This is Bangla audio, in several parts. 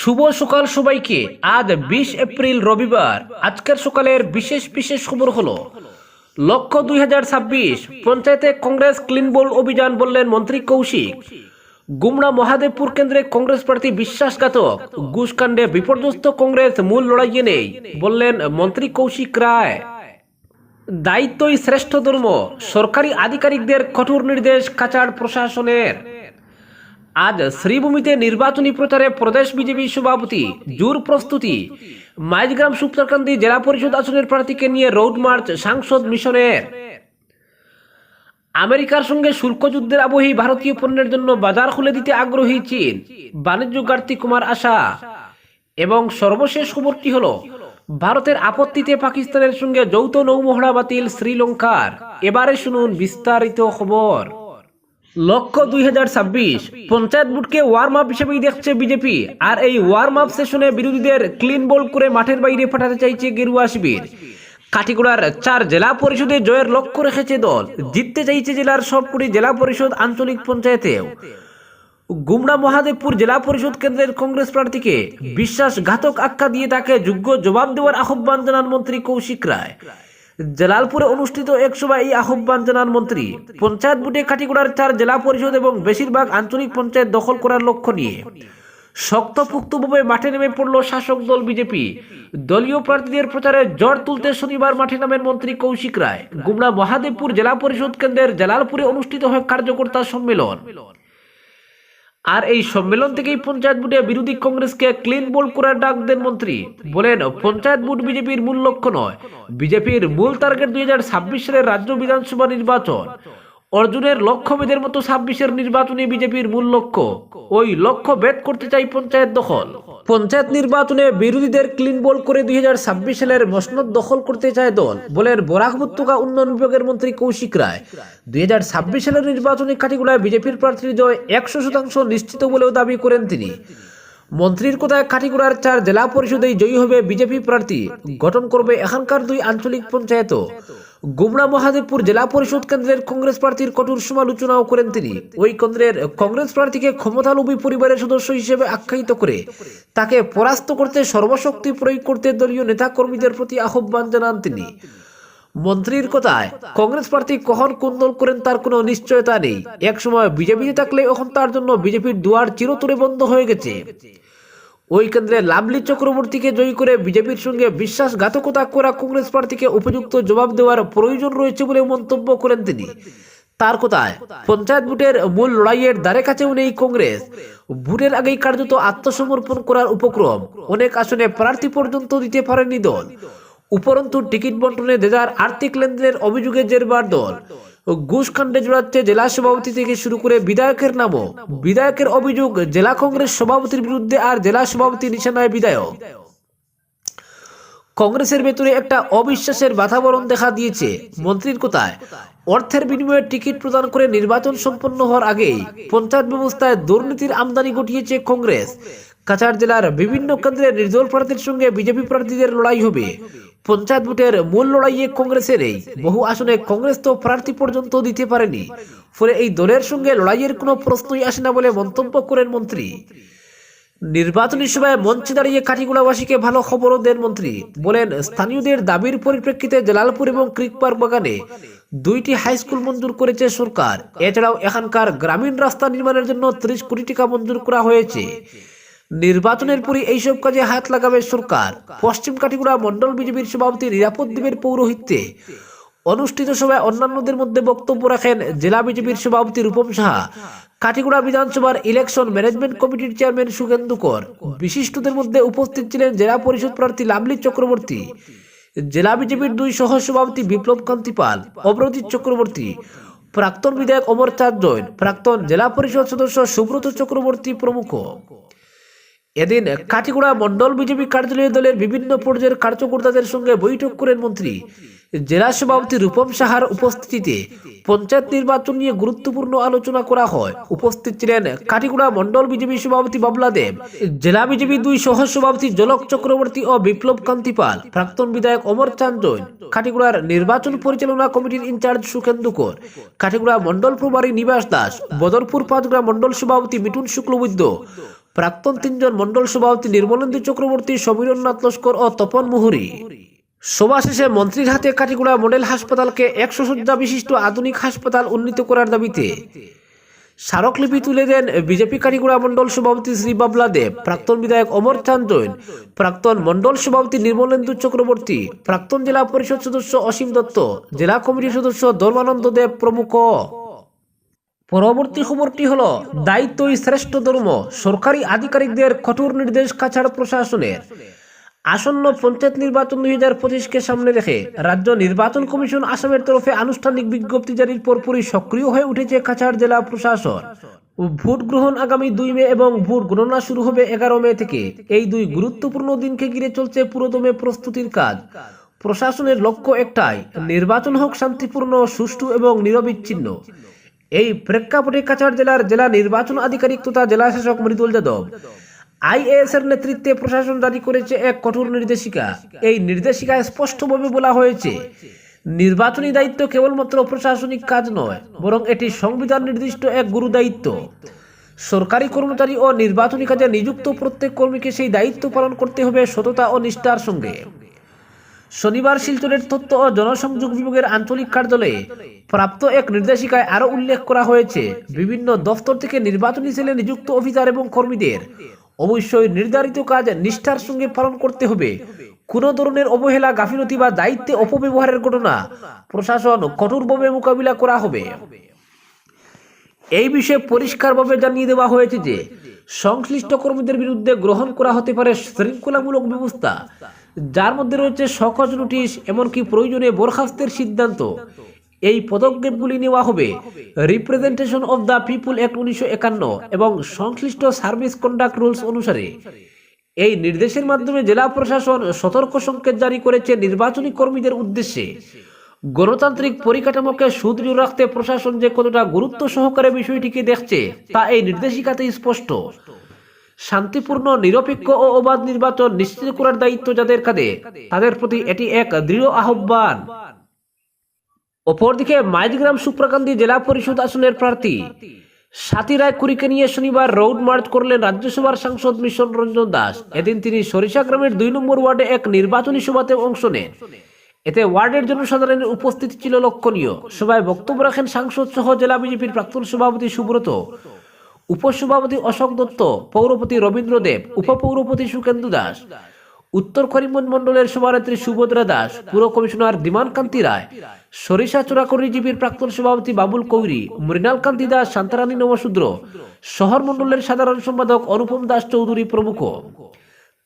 শুভ সকাল সবাইকে। আজ বিশ এপ্রিল রবিবার। আজকের সকালের বিশেষ বিশেষ খবর হলো লক্ষ্য দুই হাজার ছাব্বিশ পঞ্চায়েতে কংগ্রেস ক্লিন অভিযান বললেন মন্ত্রী কৌশিক। গুমরা মহাদেবপুর কেন্দ্রে কংগ্রেস প্রার্থী বিশ্বাসঘাতক। ঘুষকাণ্ডে বিপর্যস্ত কংগ্রেস মূল লড়াইয়ে নেই, বললেন মন্ত্রী কৌশিক রায়। দায়িত্বই শ্রেষ্ঠ ধর্ম। সরকারি আধিকারিকদের কঠোর নির্দেশ কাচার প্রশাসনের। আজ শ্রীভূমিতে নির্বাচনী প্রচারে প্রদেশ বিজেপি সভাপতি জোর প্রস্তুতি। মাইজগ্রাম সুপ্তারকান্দি জেলা পরিষদ আসনের প্রার্থীকে নিয়ে রোড মার্চ সাংসদ মিশনের আমেরিকার সঙ্গে শুল্ক যুদ্ধের আবহে ভারতীয় পণ্যের জন্য বাজার খুলে দিতে আগ্রহী চীন। বাণিজ্য ঘাটতি কুমার আশা। এবং সর্বশেষ খবরটি হল, ভারতের আপত্তিতে পাকিস্তানের সঙ্গে যৌথ নৌমহড়া বাতিল শ্রীলঙ্কার। এবারে শুনুন বিস্তারিত খবর। লক্ষ্য দুই হাজার ছাব্বিশ, পঞ্চায়েত বুটকে ওয়ার্ম আপ হিসেবেই দেখছে বিজেপি। আর এই ওয়ার্ম আপ সেশনে বিরোধীদের ক্লিন বোল্ড করে মাঠের বাইরে পাঠাতে চাইছে গেরুয়া শিবির। কাটিগড়ার চার জেলা পরিষদে জয়ের লক্ষ্য রেখেছে দল। জিততে চাইছে জেলার সবকটি জেলা পরিষদ আঞ্চলিক পঞ্চায়েতেও। গুমড়া মহাদেবপুর জেলা পরিষদ কেন্দ্রের কংগ্রেস প্রার্থীকে বিশ্বাসঘাতক আখ্যা দিয়ে তাকে যোগ্য জবাব দেওয়ার আহ্বান জানান মন্ত্রী কৌশিক রায়। জালালপুরে অনুষ্ঠিত এক সভায় এই আহ্বান জানান মন্ত্রী। পঞ্চায়েত বুটে কাটিগড়ার চার জেলা পরিষদ এবং বেশিরভাগ আঞ্চলিক পঞ্চায়েত দখল করার লক্ষ্য নিয়ে। শক্তপুক্তভাবে মাঠে নেমে পড়ল শাসক দল বিজেপি। দলীয় প্রার্থীদের প্রচারে জ্বর তুলতে শনিবার মাঠে নামেন মন্ত্রী কৌশিক রায়। গুমড়া মহাদেবপুর জেলা পরিষদ কেন্দ্রের জালালপুরে অনুষ্ঠিত হয় কার্যকর্তা সম্মেলন। আর এই সম্মেলন থেকেই পঞ্চায়েত বুটে বিরোধী কংগ্রেসকে ক্লিন বোল করার ডাক দেন মন্ত্রী। বলেন, পঞ্চায়েত বুট বিজেপির মূল লক্ষ্য নয়। বিজেপির মূল টার্গেট দুই হাজার ছাব্বিশ সালের রাজ্য বিধানসভা নির্বাচন। অর্জুনের লক্ষ্যভেদের মতো ছাব্বিশের নির্বাচনে বিজেপির মূল লক্ষ্য। ওই লক্ষ্য ভেদ করতে চাই পঞ্চায়েত দখল। পঞ্চায়েত নির্বাচনে বিরোধীদের ক্লিন বোল্ড করে দুই হাজার ছাব্বিশ সালের মসনদ দখল করতে চায় দল, বলেন বরাক উপত্যকা উন্নয়ন বিভাগের মন্ত্রী কৌশিক রায়। দুই হাজার ছাব্বিশ সালের নির্বাচনী কাঠিগুড়ায় বিজেপির প্রার্থীর জয় একশো শতাংশ নিশ্চিত বলেও দাবি করেন তিনি। মন্ত্রীর কথায় কাঠিগুড়ার চার জেলা পরিষদেই জয়ী হবে বিজেপি প্রার্থী, গঠন করবে এখানকার দুই আঞ্চলিক পঞ্চায়েত গুমড়া মহাদেবপুর জেলা পরিষদ কেন্দ্রের কংগ্রেস প্রার্থীর কঠোর সমালোচনাও করেন তিনি। ওই কেন্দ্রের কংগ্রেস প্রার্থীকে ক্ষমতালোভী পরিবারের সদস্য হিসেবে আখ্যায়িত করে তাকে পরাস্ত করতে সর্বশক্তি প্রয়োগ করতে দলীয় নেতাকর্মীদের প্রতি আহ্বান জানান তিনি। মন্ত্রীর কথায়, কংগ্রেস প্রার্থী কখন কুন্দল করেন তার কোনো নিশ্চয়তা নেই। এক সময় বিজেপিতে থাকলে এখন তার জন্য বিজেপির দুয়ার চিরতরে বন্ধ হয়ে গেছে। ওই কেন্দ্রে লাভলি চক্রবর্তীকে জয়ী করে বিজেপির সঙ্গে বিশ্বাসঘাতকতা করা কংগ্রেস প্রার্থীকে উপযুক্ত জবাব দেওয়ার প্রয়োজন রয়েছে বলে মন্তব্য করেন তিনি। তার কথায়, পঞ্চায়েত ভোটের মূল লড়াইয়ের দ্বারে কাছেও নেই কংগ্রেস। ভোটের আগেই কার্যত আত্মসমর্পণ করার উপক্রম। অনেক আসনে প্রার্থী পর্যন্ত দিতে পারেনি দল। উপরন্তু টিকিট বন্টনে দেদার আর্থিক লেনদেনের অভিযোগে জেরবার দল। ঘুষকাণ্ডে জড়াচ্ছে জেলা সভাপতি থেকে শুরু করে বিধায়কের নামও। বিধায়কের অভিযোগ, জেলা কংগ্রেস সভাপতির বিরুদ্ধে আর জেলা সভাপতি নিশানায় বিধায়ক। কংগ্রেসের ভেতরে একটা অবিশ্বাসের বাতাবরণ দেখা দিয়েছে। মন্ত্রীর কোথায় অর্থের বিনিময়ে টিকিট প্রদান করে নির্বাচন সম্পন্ন হওয়ার আগেই পঞ্চায়েত ব্যবস্থায় দুর্নীতির আমদানি ঘটিয়েছে কংগ্রেস। কাছাড় জেলার বিভিন্ন কেন্দ্রে নির্দল প্রার্থীর সঙ্গে বিজেপি প্রার্থীদের লড়াই হবে। পঞ্চায়েত ভোটের মূল লড়াইয়ে কংগ্রেসের এই বহু আসনে কংগ্রেস তো প্রার্থী পর্যন্ত দিতে পারেনি। ফলে এই দলের সঙ্গে লড়াইয়ের কোনো প্রশ্নই আসে না বলে মন্তব্য করেন মন্ত্রী। নির্বাচনী সভায় মঞ্চে দাঁড়িয়ে কাঠিগুড়াবাসীকে ভালো খবরও দেন মন্ত্রী। বলেন, স্থানীয়দের দাবির পরিপ্রেক্ষিতে জালালপুর এবং ক্রিক পার্ক বাগানে দুইটি হাই স্কুল মঞ্জুর করেছে সরকার। এছাড়াও এখানকার গ্রামীণ রাস্তা নির্মাণের জন্য ত্রিশ কোটি টাকা মঞ্জুর করা হয়েছে। নির্বাচনের পরই এইসব কাজে হাত লাগাবে সরকার। পশ্চিম কাঠিগুড়া মন্ডল বিজেপির সভাপতি নিরাপদ দেবের পৌরোহিত্যে অনুষ্ঠিত সভায় অন্যান্যদের মধ্যে বক্তব্য রাখেন জেলা বিজেপির সভাপতি রূপম সাহা। কাঠিগুড়া বিধানসভার ইলেকশন ম্যানেজমেন্ট কমিটির চেয়ারম্যান সুগেন্দু কর। বিশিষ্টদের মধ্যে উপস্থিত ছিলেন জেলা পরিষদ প্রার্থী লাভলি চক্রবর্তী, জেলা বিজেপির দুই সহ সভাপতি বিপ্লব কান্তি পাল, অপরাজিৎ চক্রবর্তী, প্রাক্তন বিধায়ক অমর চাঁদ জৈন, প্রাক্তন জেলা পরিষদ সদস্য সুব্রত চক্রবর্তী প্রমুখ। এদিন কাটিগুড়া মন্ডল বিজেপি কার্যালয় দলের বিভিন্ন পর্যায়ের কার্যকর্তাদের সঙ্গে বৈঠক করেন মন্ত্রী। জেলা সভাপতি রূপম সাহার উপস্থিতিতে পঞ্চায়েত নির্বাচন নিয়ে গুরুত্বপূর্ণ আলোচনা করা হয়। উপস্থিত ছিলেন কাটিগুড়া মন্ডল বিজেপি সভাপতি বাবলা দেব, জেলা বিজেপি দুই সহ সভাপতি জলক চক্রবর্তী ও বিপ্লব কান্তি পাল, প্রাক্তন বিধায়ক অমর চাঁদ জৈন কাটিগুড়ার নির্বাচন পরিচালনা কমিটির ইনচার্জ সুখেন্দু কর কাটিগুড়া মন্ডল প্রভারী নিবাস দাস, বদরপুর পাঁচগ্রা মন্ডল সভাপতি মিঠুন শুক্লবৈদ্য প্রাক্তন তিনজন মণ্ডল সভাপতি নির্মলেন্দু চক্রবর্তী সমীরনাথ লস্কর ও তপন মুহুরী। সভা শেষে মন্ত্রীর হাতে কাটিগুড়া মডেল হাসপাতালকে একশো শয্যা বিশিষ্ট আধুনিক হাসপাতাল উন্নীত করার দাবিতে স্মারকলিপি তুলে দেন বিজেপি কাটিগুড়া মণ্ডল সভাপতি শ্রী বাবলা দেব, প্রাক্তন বিধায়ক অমর চাঁদ জৈন, প্রাক্তন মণ্ডল সভাপতি নির্মলেন্দু চক্রবর্তী, প্রাক্তন জেলা পরিষদ সদস্য অসীম দত্ত, জেলা কমিটির সদস্য ধর্মানন্দ দেব প্রমুখ। পরবর্তী খবরটি হলো দায়িত্বই শ্রেষ্ঠ ধর্ম সরকারি আধিকারিকদের কঠোর নির্দেশ কাছাড় প্রশাসনের। আসন্ন পঞ্চায়েত নির্বাচন দুই হাজার পঁচিশকে সামনে রেখে রাজ্য নির্বাচন কমিশন আসামের তরফে আনুষ্ঠানিক বিজ্ঞপ্তি জারির পরপরই সক্রিয় হয়ে উঠেছে কাছাড় জেলা প্রশাসন। ভোট গ্রহণ আগামী দুই মে এবং ভোট গণনা শুরু হবে এগারো মে থেকে। এই দুই গুরুত্বপূর্ণ দিনকে ঘিরে চলছে পুরোদমে প্রস্তুতির কাজ। প্রশাসনের লক্ষ্য একটাই, নির্বাচন হোক শান্তিপূর্ণ, সুষ্ঠু এবং নিরবিচ্ছিন্ন। এই প্রেক্ষাপটে কাছাড় জেলার জেলা নির্বাচন আধিকারিক তথা জেলা শাসক মৃদুল যাদব। আইএএস এর নেতৃত্বে প্রশাসন জারি করেছে এক কঠোর নির্দেশিকা। এই নির্দেশিকায় স্পষ্টভাবে বলা হয়েছে, নির্বাচনী দায়িত্ব কেবলমাত্র প্রশাসনিক কাজ নয়, বরং এটি সংবিধান নির্দিষ্ট এক গুরু দায়িত্ব। সরকারি কর্মচারী ও নির্বাচনী কাজে নিযুক্ত প্রত্যেক কর্মীকে সেই দায়িত্ব পালন করতে হবে সততা ও নিষ্ঠার সঙ্গে। শনিবার শিলচরের তথ্য ও জনসংযোগ বিভাগের আঞ্চলিক কার্যালয়ে প্রাপ্ত এক নির্দেশিকায় আরও উল্লেখ করা হয়েছে, বিভিন্ন দফতর থেকে নির্বাচনী সেলে নিযুক্ত অফিসার এবং কর্মীদের। অবশ্যই নির্ধারিত কাজ নিষ্ঠার সঙ্গে পালন করতে হবে। কোনো ধরনের অবহেলা, গাফিলতি বা দায়িত্বে অপব্যবহারের ঘটনা প্রশাসন কঠোরভাবে মোকাবিলা করা হবে। এই বিষয়ে পরিষ্কারভাবে জানিয়ে দেওয়া হয়েছে যে সংশ্লিষ্ট কর্মীদের বিরুদ্ধে গ্রহণ করা হতে পারে শৃঙ্খলামূলক ব্যবস্থা, যার মধ্যে রয়েছে সকজ নোটিশ, এমনকি প্রয়োজনে বরখাস্তের সিদ্ধান্ত। এই পদক্ষেপগুলি নেওয়া হবে representation of the people act উনিশশো একান্ন এবং সংশ্লিষ্ট সার্ভিস কন্ডাক্ট রুলস অনুসারে। এই নির্দেশের মাধ্যমে জেলা প্রশাসন সতর্ক সংকেত জারি করেছে নির্বাচনী কর্মীদের উদ্দেশ্যে। গণতান্ত্রিক পরিকাঠামোকে সুদৃঢ় রাখতে প্রশাসন যে কতটা গুরুত্ব সহকারে বিষয়টিকে দেখছে, তা এই নির্দেশিকাতেই স্পষ্ট। শান্তিপূর্ণ, নিরপেক্ষ ও অবাধ নির্বাচন নিশ্চিত করার দায়িত্ব যাদের কাঁধে, তাদের প্রতি এটি এক দৃঢ় আহ্বান। অপরদিকে মাইজগ্রাম সুপ্রাকান্দি জেলা পরিষদ আসনের প্রার্থী সাথী রায় কুড়িকে নিয়ে শনিবার রোড মার্চ করলেন রাজ্যসভার সাংসদ মিশন রঞ্জন দাস। এদিন তিনি সরিষা গ্রামের দুই নম্বর ওয়ার্ডে এক নির্বাচনী সভাতে অংশ নেন। এতে ওয়ার্ডের জনসাধারণের উপস্থিতি ছিল লক্ষণীয়। সভায় বক্তব্য রাখেন সাংসদ সহ জেলা বিজেপির প্রাক্তন সভাপতি সুব্রত, উপসভাপতি অশোক দত্ত, পৌরপতি রবীন্দ্র দেব, উপপৌরপতি সুকেন্দু দাস, উত্তর করিমগঞ্জ মন্ডলের সভানেত্রী সুভদ্রা দাস, পুর কমিশনার দিমান কান্তি রায়, সরিষা চোরাকরি জীবীর প্রাক্তন সভাপতি বাবুল কৌরি মৃণাল কান্তি দাস, শান্তারানী নবশূদ্র, শহর মন্ডলের সাধারণ সম্পাদক অনুপম দাস চৌধুরী প্রমুখ।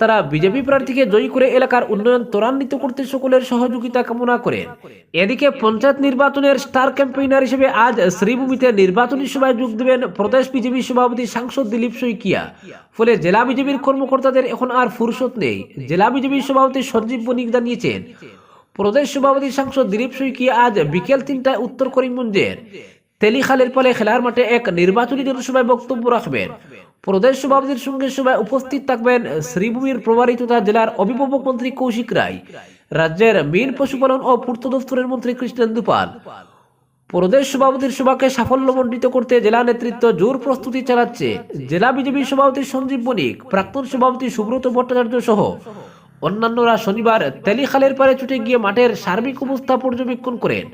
তারা বিজেপি প্রার্থীকে জয়ী করে এলাকার উন্নয়ন ত্বরান্বিত করতে সকলের সহযোগিতা কামনা করেন এদিকে পঞ্চায়েত নির্বাচনের স্টার ক্যাম্পেইনার হিসেবে আজ শ্রীভূমিতে নির্বাচনী সভায় যোগ দেবেন প্রদেশ বিজেপি সভাপতি সাংসদ দিলীপ শইকিয়া। ফলে জেলা বিজেপির কর্মকর্তাদের এখন আর ফুরসত নেই। জেলা বিজেপির সভাপতি সঞ্জীব বণিক জানিয়েছেন, প্রদেশ সভাপতি সাংসদ দিলীপ শইকিয়া আজ বিকেল তিনটায় উত্তর করিমগঞ্জের তেলিখালের পালে খেলার মাঠে এক নির্বাচনী জনসভায় বক্তব্য রাখবেন। প্রদেশ সভাপতির সঙ্গে সভায় উপস্থিত থাকবেন শ্রীভূমির প্রভারী তথা জেলার অভিভাবক মন্ত্রী কৌশিক রায়। রাজ্যের মীন পশুপালন ও পূর্ত দফতরের মন্ত্রী কৃষ্ণেন্দু পাল। প্রদেশ সভাপতির সভাকে সাফল্যমণ্ডিত করতে জেলা নেতৃত্ব জোর প্রস্তুতি চালাচ্ছে। জেলা বিজেপি সভাপতি সঞ্জীব বণিক প্রাক্তন সভাপতি সুব্রত ভট্টাচার্য সহ অন্যান্যরা শনিবার তেলিখালের পারে ছুটে গিয়ে মাঠের সার্বিক অবস্থা পর্যবেক্ষণ করেন।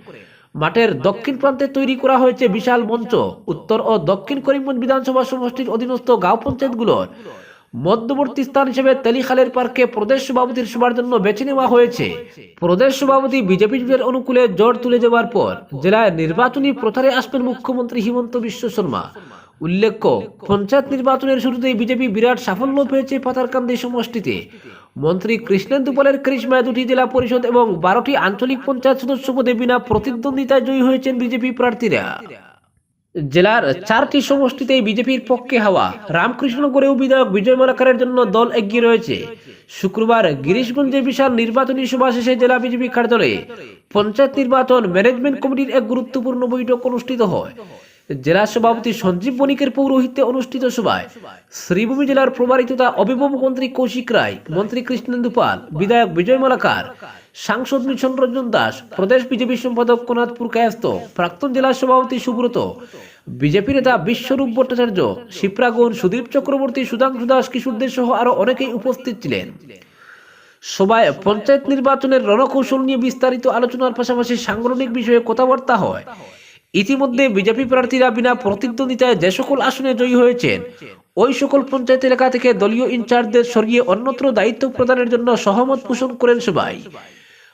মাঠের দক্ষিণ প্রান্তে তৈরি করা হয়েছে বিশাল মঞ্চ। উত্তর ও দক্ষিণ করিমগঞ্জ বিধানসভা সমষ্টির অধীনস্থ গাঁও পঞ্চায়েতগুলোর। মধ্যবর্তী স্থান হিসেবে তেলিখালের পার্কে প্রদেশ সভাপতির সভার জন্য বেছে নেওয়া হয়েছে। প্রদেশ সভাপতি বিজেপি জোটের অনুকূলে জোর তুলে যাওয়ার পর জেলায় নির্বাচনী প্রচারে আসবেন মুখ্যমন্ত্রী হিমন্ত বিশ্ব শর্মা। উল্লেখ্য, পঞ্চায়েত নির্বাচনের শুরুতেই বিজেপি বিরাট সাফল্য পেয়েছে পাতারকান্দি সমষ্টিতে। মন্ত্রী কৃষ্ণেন্দু পালের কৃষ্মায় দুটি জেলা পরিষদ এবং বারোটি আঞ্চলিক পঞ্চায়েত সদস্য পদে বিনা প্রতিদ্বন্দ্বিতায় জয়ী হয়েছেন বিজেপি প্রার্থীরা। জেলার চারটি সমষ্টিতেই বিজেপির পক্ষে হাওয়া। রামকৃষ্ণগড়েও বিধায়ক বিজয় মালাকারের জন্য দল এগিয়ে রয়েছে। শুক্রবার গিরিশগঞ্জে বিশাল নির্বাচনী সভা শেষে জেলা বিজেপি কার্যালয়ে পঞ্চায়েত নির্বাচন ম্যানেজমেন্ট কমিটির এক গুরুত্বপূর্ণ বৈঠক অনুষ্ঠিত হয়। জেলা সভাপতি সঞ্জীব বণিকের পৌরোহিত্যে অনুষ্ঠিত সভায় শ্রীভূমি জেলার প্রভারী তথা অভিভাবক মন্ত্রী কৌশিক রায়, মন্ত্রী কৃষ্ণেন্দু পাল, বিধায়ক বিজয় মালাকার, সাংসদ মিশন রঞ্জন দাস, প্রদেশ বিজেপি সম্পাদক কোনাথপুর কায়স্ত প্রাক্তন জেলা সভাপতি সুব্রত, বিজেপি নেতা বিশ্বরূপ ভট্টাচার্য শিপ্রাগুন সুদীপ চক্রবর্তী, সুধাংশু দাস কিশোরদের সহ আরও অনেকেই উপস্থিত ছিলেন। সভায় পঞ্চায়েত নির্বাচনের রণকৌশল নিয়ে বিস্তারিত আলোচনার পাশাপাশি সাংগঠনিক বিষয়ে কথাবার্তা হয়। ইতিমধ্যে বিজেপি প্রার্থীরা বিনা প্রতিদ্বন্দ্বিতায় যে সকল আসনে জয়ী হয়েছেন, ওই সকল পঞ্চায়েত এলাকা থেকে দলীয় ইনচার্জদের সরিয়ে অন্যত্র দায়িত্ব প্রদানের জন্য সহমত পোষণ করেন সবাই।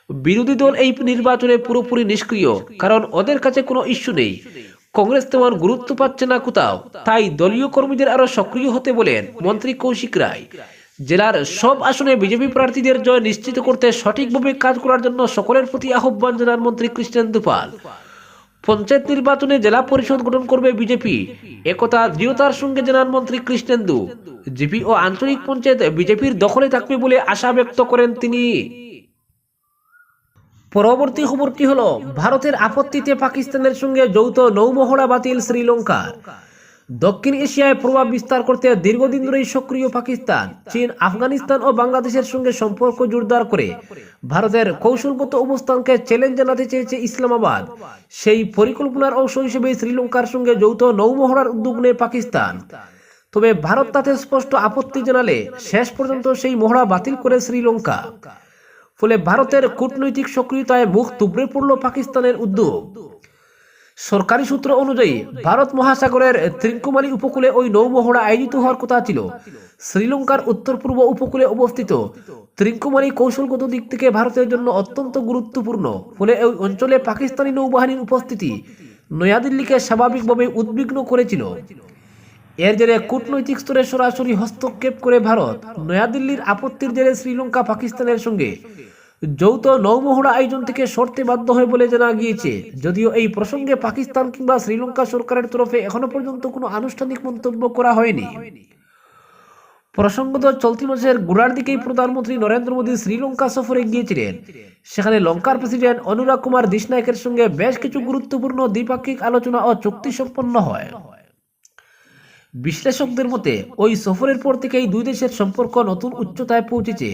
বিরোধী দল এই নির্বাচনে পুরোপুরি নিষ্ক্রিয়, কারণ ওদের কাছে কোনো ইস্যু নেই। কংগ্রেস তেমন গুরুত্ব পাচ্ছে না কোথাও, তাই দলীয় কর্মীদের আরও সক্রিয় হতে বলেন মন্ত্রী কৌশিক রায়। জেলার সব আসনে বিজেপি প্রার্থীদের জয় নিশ্চিত করতে সঠিকভাবে কাজ করার জন্য সকলের প্রতি আহ্বান জানান মন্ত্রী কৃষ্ণেন দুপাল পঞ্চায়েত নির্বাচনে জেলা পরিষদ গঠন করবে বিজেপি। একথা দৃঢ়তার সঙ্গে জানান মন্ত্রী কৃষ্ণেন্দু। জিপি ও আঞ্চলিক পঞ্চায়েত বিজেপির দখলে থাকবে বলে আশা ব্যক্ত করেন তিনি। পরবর্তী খবরটি হল, ভারতের আপত্তিতে পাকিস্তানের সঙ্গে যৌথ নৌমহড়া বাতিল শ্রীলঙ্কার। দক্ষিণ এশিয়ায় প্রভাব বিস্তার করতে দীর্ঘদিন ধরেই সক্রিয় পাকিস্তান, চীন, আফগানিস্তান ও বাংলাদেশের সঙ্গে সম্পর্ক জোরদার করে ভারতের কৌশলগত অবস্থানকে চ্যালেঞ্জ জানাতে চেয়েছে ইসলামাবাদ। সেই পরিকল্পনার অংশ হিসেবে শ্রীলঙ্কার সঙ্গে যৌথ নৌমহড়ার উদ্যোগ নেয় পাকিস্তান। তবে ভারত তাতে স্পষ্ট আপত্তি জানালে শেষ পর্যন্ত সেই মহড়া বাতিল করে শ্রীলঙ্কা। ফলে ভারতের কূটনৈতিক সক্রিয়তায় মুখ তুবড়ে পড়ল পাকিস্তানের উদ্যোগ। সরকারি সূত্র অনুযায়ী ভারত মহাসাগরের ত্রিঙ্কুমালী উপকূলে ওই নৌমহড়া আয়োজিত হওয়ার কথা ছিল। শ্রীলঙ্কার উত্তর পূর্ব উপকূলে অবস্থিত ত্রিঙ্কুমালী কৌশলগত দিক থেকে ভারতের জন্য অত্যন্ত গুরুত্বপূর্ণ ফলে ওই অঞ্চলে পাকিস্তানি নৌবাহিনীর উপস্থিতি নয়াদিল্লিকে স্বাভাবিকভাবে উদ্বিগ্ন করেছিল। এর জেরে কূটনৈতিক স্তরে সরাসরি হস্তক্ষেপ করে ভারত নয়াদিল্লির আপত্তির জেরে শ্রীলঙ্কা পাকিস্তানের সঙ্গে যৌথ নৌমহড়া আয়োজন থেকে সরতে বাধ্য হয় বলে জানা গিয়েছে। যদিও এই প্রসঙ্গে পাকিস্তান কিংবা শ্রীলঙ্কা সরকারের তরফে এখনও পর্যন্ত কোনো আনুষ্ঠানিক মন্তব্য করা হয়নি। প্রসঙ্গত, চলতি মাসের গোড়ার দিকেই প্রধানমন্ত্রী নরেন্দ্র মোদী শ্রীলঙ্কা সফরে গিয়েছিলেন। সেখানে লঙ্কার প্রেসিডেন্ট অনুরাগ কুমার দিশনায়কের সঙ্গে বেশ কিছু গুরুত্বপূর্ণ দ্বিপাক্ষিক আলোচনা ও চুক্তি সম্পন্ন হয়। বিশ্লেষকদের মতে, ওই সফরের পর থেকেই দুই দেশের সম্পর্ক নতুন উচ্চতায় পৌঁছেছে।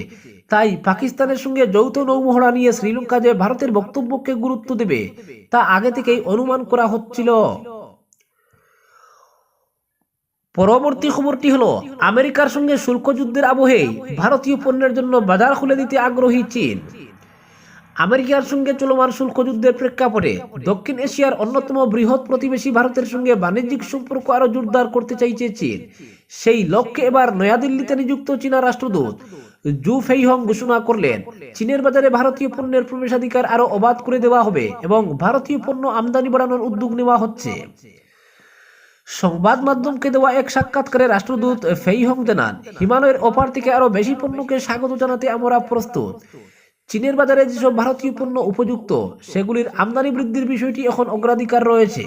তাই পাকিস্তানের সঙ্গে যৌথ নৌমহড়া নিয়ে শ্রীলঙ্কা যে ভারতের বক্তব্যকে গুরুত্ব দেবে, তা আগে থেকেই অনুমান করা হচ্ছিল। পরবর্তী খবরটি হলো, আমেরিকার সঙ্গে শুল্ক যুদ্ধের আবহেই ভারতীয় পণ্যের জন্য বাজার খুলে দিতে আগ্রহী চীন। আমেরিকার সঙ্গে চলমান শুল্ক যুদ্ধের প্রেক্ষাপটে দক্ষিণ এশিয়ার অন্যতম বৃহৎ প্রতিবেশী ভারতের সঙ্গে বাণিজ্যিক সম্পর্ক আরও জোরদার করতে চাইছে চীন। সেই লক্ষ্যে এবার নয়াদিল্লিতে নিযুক্ত চীনা রাষ্ট্রদূত জু ফেইহং ঘোষণা করলেন, চীনের বাজারে ভারতীয় পণ্যের প্রবেশাধিকার আরও অবাধ করে দেওয়া হবে এবং ভারতীয় পণ্য আমদানি বাড়ানোর উদ্যোগ নেওয়া হচ্ছে। সংবাদ মাধ্যমকে দেওয়া এক সাক্ষাৎকারে রাষ্ট্রদূত ফেইহং জানান, হিমালয়ের অপার থেকে আরও বেশি পণ্যকে স্বাগত জানাতে আমরা প্রস্তুত। চীনের বাজারে যেসব ভারতীয় পণ্য উপযুক্ত, সেগুলির আমদানি বৃদ্ধির বিষয়টি এখন অগ্রাধিকার রয়েছে।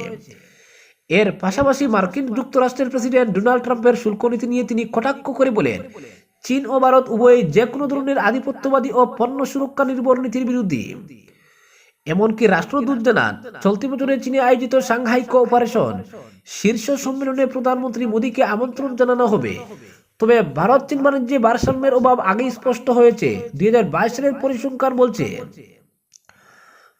এর পাশাপাশি মার্কিন যুক্তরাষ্ট্রের প্রেসিডেন্ট ডোনাল্ড ট্রাম্পের শুল্ক নীতি নিয়ে তিনি কটাক্ষ করে বলেন, চীন ও ভারত উভয়ই যে কোনো ধরনের আধিপত্যবাদী ও পণ্য সুরক্ষা নির্ভর নীতির বিরোধী এমনকি রাষ্ট্রদূত জানান, চলতি বছরে চীনে আয়োজিত সাংহাই কোঅপারেশন শীর্ষ সম্মেলনে প্রধানমন্ত্রী মোদীকে আমন্ত্রণ জানানো হবে। তবে ভারত চীন বাণিজ্যে ভারসাম্যের অভাব আগেই স্পষ্ট হয়েছে। দুই সালের পরিসংখ্যান বলছে,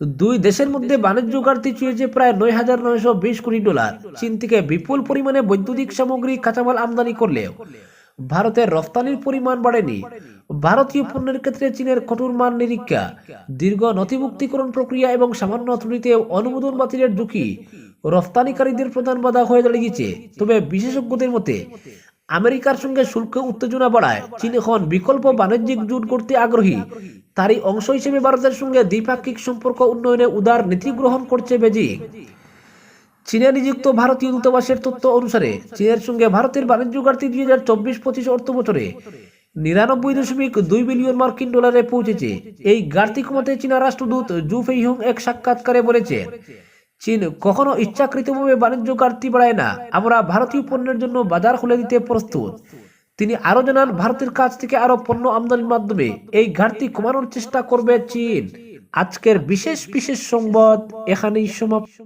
দুই দেশের মধ্যে বাণিজ্য ঘাটতি চুয়েছে প্রায় নয় হাজার নয়শো বিশ কোটি ডলার। চীন থেকে বিপুল পরিমাণে বৈদ্যুতিক সামগ্রী, কাঁচামাল আমদানি করলেও ভারতের রফতানির পরিমাণ বাড়েনি। ভারতীয় পণ্যের ক্ষেত্রে চীনের কঠোর মান নিরীক্ষা, দীর্ঘ নথিভুক্তিকরণ প্রক্রিয়া এবং সামান্য ত্রুটিতে অনুমোদন বাতিলের ঝুঁকি রফতানিকারীদের প্রধান বাধা হয়ে দাঁড়িয়েছে। তবে বিশেষজ্ঞদের মতে আমেরিকার সঙ্গে শুল্ক উত্তেজনা বাড়ায়। চীন এখন বিকল্প বাণিজ্যিক জোট করতে আগ্রহী। তারই অংশ হিসেবে ভারতের সঙ্গে দ্বিপাক্ষিক সম্পর্ক উন্নয়নে উদার নীতি গ্রহণ করছে বেজিং। চীনে নিযুক্ত ভারতীয় দূতাবাসের তথ্য অনুসারে, চীনের সঙ্গে ভারতের বাণিজ্য ঘাটতি দুই হাজার চব্বিশ পঁচিশ অর্থ বছরে নিরানব্বই দশমিক দুই বিলিয়ন মার্কিন ডলারে পৌঁছেছে। এই ঘাটতি কমাতে চীনা রাষ্ট্রদূত জু ফেইহং এক সাক্ষাৎকারে বলেছেন চীন কখনো ইচ্ছাকৃতভাবে বাণিজ্য ঘাটতি বাড়ায় না। আমরা ভারতীয় পণ্যের জন্য বাজার খুলে দিতে প্রস্তুত। তিনি আরও জানান, ভারতের কাছ থেকে আরও পণ্য আমদানির মাধ্যমে এই ঘাটতি কমানোর চেষ্টা করবে চীন। আজকের বিশেষ বিশেষ সংবাদ এখানেই সমাপ্ত।